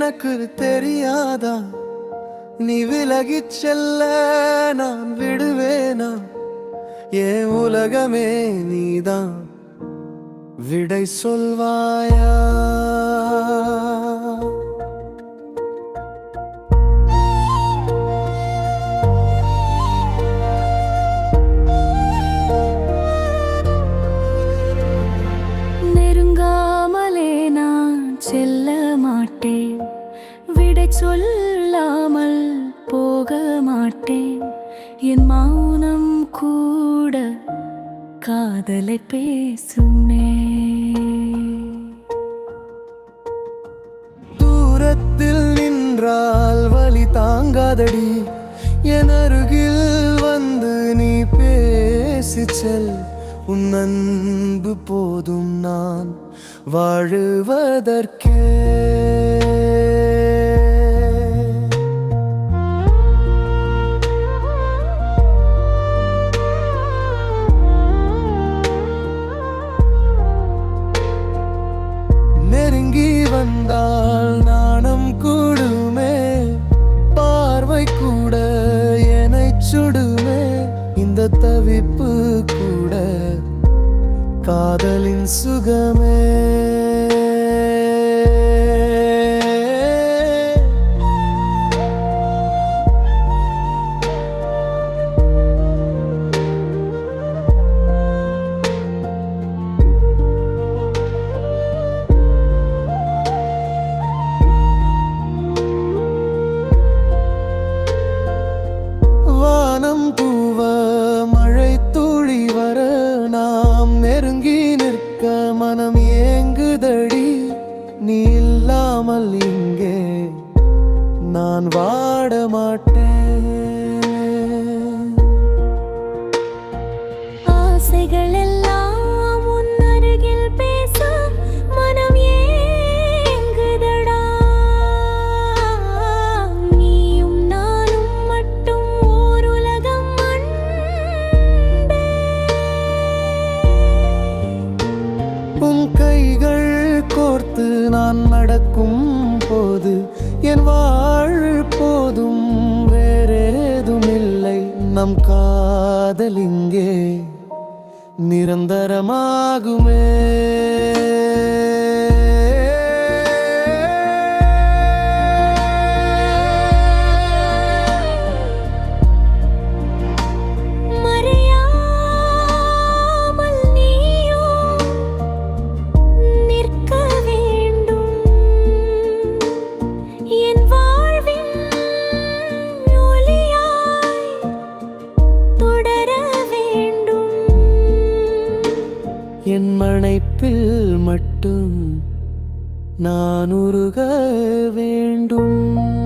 எனக்கு தெரியாதா? நீ விலகி செல்ல நான் விடுவேனா? என் உலகமே நீதான். விடை சொல்வாயா? நெருங்காமலே நான் செல்ல மாட்டேன். விடை சொல்லாமல் போக மாட்டேன். என் மௌனம் கூட காதலை பேசுனே தூரத்தில் நின்றால் வழி தாங்காதடி. என் அருகில் வந்து நீ பேசி செல் உன் அன்பு போதும் நான் வாழுவதற்கே. காதலின் சுகமே. நான் வாட மாட்டேன் ஆசைகள் எல்லாம் உன் அருகில் பேச மனம் ஏங்குதடா நீயும் நானும் மட்டும் ஓர் உலகம். உன் கைகள் கோர்த்து நான் நடக்கும் போது என் வாழ் போதும் வேறேதும் இல்லை நம் காதலிங்கே நிரந்தரமாகுமே. என் மனைப்பில் மட்டும் நான் உருக வேண்டும்.